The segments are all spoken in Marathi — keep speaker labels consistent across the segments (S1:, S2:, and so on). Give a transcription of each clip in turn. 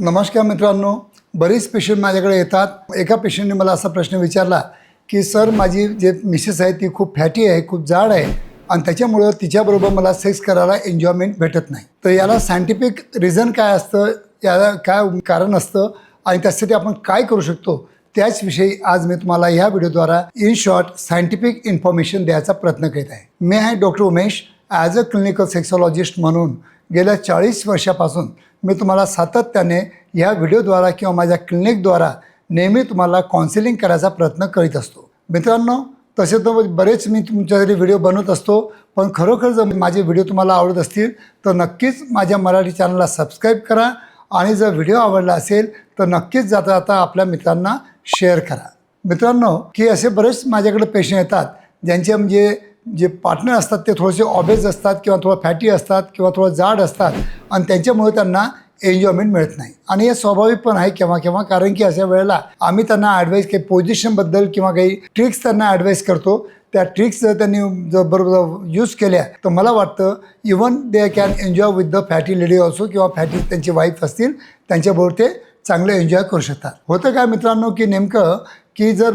S1: नमस्कार मित्रांनो बरेच पेशंट माझ्याकडे येतात. एका पेशंटने मला असा प्रश्न विचारला की सर माझी जे मिसेस आहे ती खूप फॅटी आहे खूप जाड आहे आणि त्याच्यामुळं तिच्याबरोबर मला सेक्स करायला एन्जॉयमेंट भेटत नाही. तर याला सायंटिफिक रिझन काय असतं याला काय कारण असतं आणि त्यासाठी आपण काय करू शकतो त्याचविषयी आज मी तुम्हाला ह्या व्हिडिओद्वारा इन शॉर्ट सायंटिफिक इन्फॉर्मेशन द्यायचा प्रयत्न करीत आहे. मी आहे doctor Umesh as a clinical sexologist म्हणून गेल्या चाळीस वर्षापासून मी तुम्हाला सातत्याने ह्या व्हिडिओद्वारा किंवा माझ्या क्लिनिकद्वारा नेहमी तुम्हाला काउन्सिलिंग करायचा प्रयत्न करीत असतो. मित्रांनो तसे तर बरेच मी तुमच्यासाठी व्हिडिओ बनवत असतो पण खरोखर जर माझे व्हिडिओ तुम्हाला आवडत असतील तर नक्कीच माझ्या मराठी चॅनलला सबस्क्राईब करा आणि जर व्हिडिओ आवडला असेल तर नक्कीच जाता जाता आपल्या मित्रांना शेअर करा. मित्रांनो की असे बरेच माझ्याकडे पेशंट येतात ज्यांचे म्हणजे जे पार्टनर असतात ते थोडेसे ऑबेज असतात किंवा थोडं फॅटी असतात किंवा थोडं जाड असतात आणि त्यांच्यामुळे त्यांना एन्जॉयमेंट मिळत नाही. आणि हे स्वाभाविक पण आहे केव्हा केव्हा कारण की अशा वेळेला आम्ही त्यांना ॲडवाईस काही पोझिशनबद्दल किंवा काही ट्रिक्स त्यांना ॲडवाईस करतो. त्या ट्रिक्स जर त्यांनी जर बरोबर यूज केल्या तर मला वाटतं even they can enjoy with the fatty lady also किंवा फॅटी त्यांची वाईफ असतील त्यांच्याबरोबर ते चांगलं एन्जॉय करू शकतात. होतं काय मित्रांनो की नेमकं की जर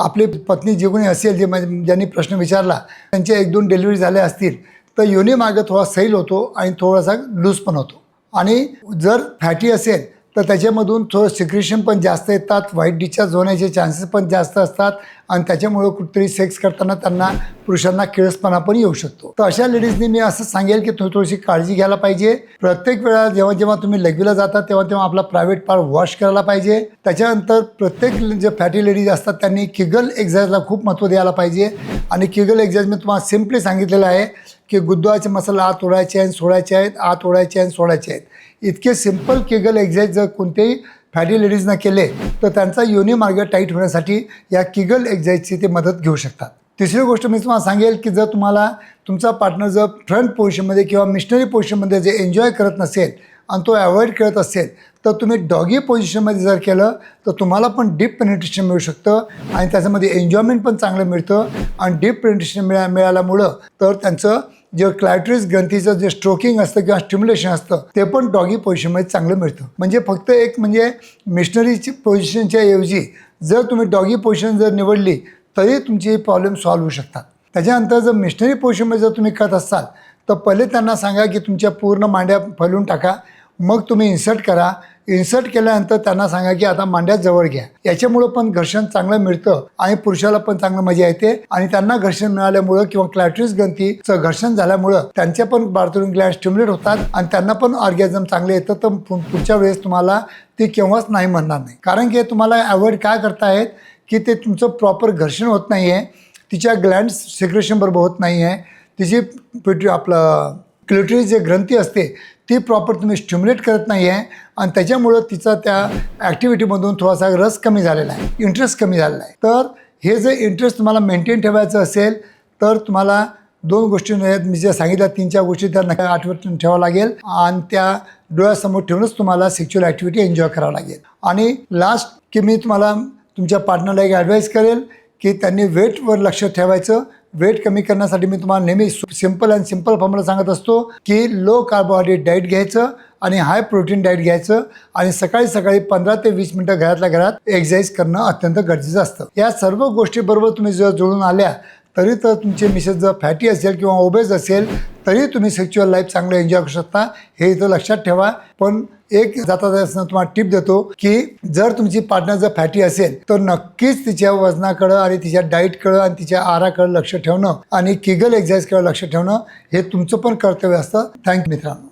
S1: आपली पत्नी जे कोणी असेल जे म्हणजे ज्यांनी प्रश्न विचारला त्यांच्या एक दोन डिलिव्हरी झाल्या असतील तर योनी मागं थोडा सैल होतो आणि थोडासा लूज पण होतो. आणि जर फॅटी असेल तर त्याच्यामधून थोडं सिक्रेशन पण जास्त येतात व्हाईट डिस्चार्ज होण्याचे चान्सेस पण जास्त असतात आणि त्याच्यामुळं कुठेतरी सेक्स करताना त्यांना पुरुषांना किळसपणा पण येऊ शकतो. तर अशा लेडीजनी मी असं सांगेल की थोडी थोडीशी काळजी घ्यायला पाहिजे. प्रत्येक वेळा जेव्हा जेव्हा तुम्ही लघवीला जाता तेव्हा तेव्हा आपला प्रायव्हेट पार्ट वॉश करायला पाहिजे. त्याच्यानंतर प्रत्येक जे फॅटी लेडीज असतात त्यांनी किगल एक्झरसाईजला खूप महत्त्व द्यायला पाहिजे. आणि किगल एक्झरसाईज मी तुम्हाला सिम्पली सांगितलेलं आहे की गुद्दवाचे मसाला आत ओढायचे आहेत सोडायचे आहेत आत ओढायचे आणि सोडायचे आहेत. इतके सिंपल केगल एक्झरसाईज जर कोणतेही फॅटी लेडीजनं केले तर त्यांचा योनी मार्ग टाईट होण्यासाठी या किगल एक्झरसाईजची ते मदत घेऊ शकतात. तिसरी गोष्ट मी तुम्हाला सांगेल की जर तुम्हाला तुमचा पार्टनर जर फ्रंट पोझिशनमध्ये किंवा मिशनरी पोझिशनमध्ये जे एन्जॉय करत नसेल आणि तो अवॉइड करत असेल तर तुम्ही डॉगी पोझिशनमध्ये जर केलं तर तुम्हाला पण डीप पेनिट्रेशन मिळू शकतं आणि त्याच्यामध्ये एन्जॉयमेंट पण चांगलं मिळतं. आणि डीप पेनिट्रेशन मिळा मिळाल्यामुळं तर त्यांचं जे क्लायट्रिस ग्रंथीचं जे स्ट्रोकिंग असतं किंवा स्टिम्युलेशन असतं ते पण डॉगी पोझिशनमध्ये चांगलं मिळतं. म्हणजे फक्त एक म्हणजे मिशनरीची पोझिशनच्या ऐवजी जर तुम्ही डॉगी पोझिशन जर निवडली तरी तुमची प्रॉब्लेम सॉल्व्ह होऊ शकतात. त्याच्यानंतर जर मिशनरी पोझिशनमध्ये जर तुम्ही करत असाल तर पहिले त्यांना सांगा की तुमच्या पूर्ण मांड्या फैलून टाका मग तुम्ही इन्सर्ट करा इन्सर्ट केल्यानंतर त्यांना सांगा की आता मांड्या जवळ घ्या. याच्यामुळं पण घर्षण चांगलं मिळतं आणि पुरुषाला पण चांगलं मजा येते. आणि त्यांना घर्षण मिळाल्यामुळं किंवा क्लॅट्रिस ग्रंथीचं घर्षण झाल्यामुळं त्यांच्या पण बार्थरूम ग्लॅड स्टिम्युलेट होतात आणि त्यांना पण ऑर्गॅझम चांगलं येतं. तर पु- पुढच्या वेळेस तुम्हाला ते केव्हाच नाही म्हणणार नाही. कारण की तुम्हाला अवॉइड काय करतायत की ते तुमचं प्रॉपर घर्षण होत नाही आहे तिच्या ग्लँड सिक्रेशन बरोबर होत नाही आहे तिची पिटी आपलं क्लिटरी जे ग्रंथी असते ती प्रॉपर तुम्ही स्टिम्युलेट करत नाही आहे आणि त्याच्यामुळं तिचा त्या ॲक्टिव्हिटीमधून थोडासा रस कमी झालेला आहे इंटरेस्ट कमी झालेला आहे. तर हे जे इंटरेस्ट तुम्हाला मेंटेन ठेवायचं असेल तर तुम्हाला दोन गोष्टी आहेत. मी ज्या सांगितल्या तीन चार गोष्टी त्या नका आठवण ठेवावं लागेल आणि त्या डोळ्यासमोर ठेवूनच तुम्हाला सेक्च्युअल ॲक्टिव्हिटी एन्जॉय करावं लागेल. आणि लास्ट की मी तुम्हाला तुमच्या पार्टनरला एक ॲडवाईस करेल की त्यांनी वेटवर लक्ष ठेवायचं वेट कमी करण्यासाठी मी तुम्हाला नेहमी सिंपल अँड सिंपल फॉर्म्युला सांगत असतो की लो कार्बोहायड्रेट डाईट घ्यायचं आणि हाय प्रोटीन डाईट घ्यायचं आणि सकाळी सकाळी पंधरा ते वीस मिनटं घरातल्या घरात एक्सरसाइज करणं अत्यंत गरजेचं असतं. या सर्व गोष्टीबरोबर तुम्ही जर जुळून आल्या तरी तर तुमचे मिसेस जर फॅटी असेल किंवा ओबेज असेल तरी तुम्ही सेक्च्युअल लाईफ चांगलं एन्जॉय करू शकता. हे इथं लक्षात ठेवा. पण एक जाता जाता तुम्हाला टिप देतो की जर तुमची पार्टनर जर फॅटी असेल तर नक्कीच तिच्या वजनाकडं आणि तिच्या डाईटकडं आणि तिच्या आहाराकडं लक्ष ठेवणं आणि किगल एक्झरसाईजकडे लक्ष ठेवणं हे तुमचं पण कर्तव्य असतं. थँक्यू मित्रांनो.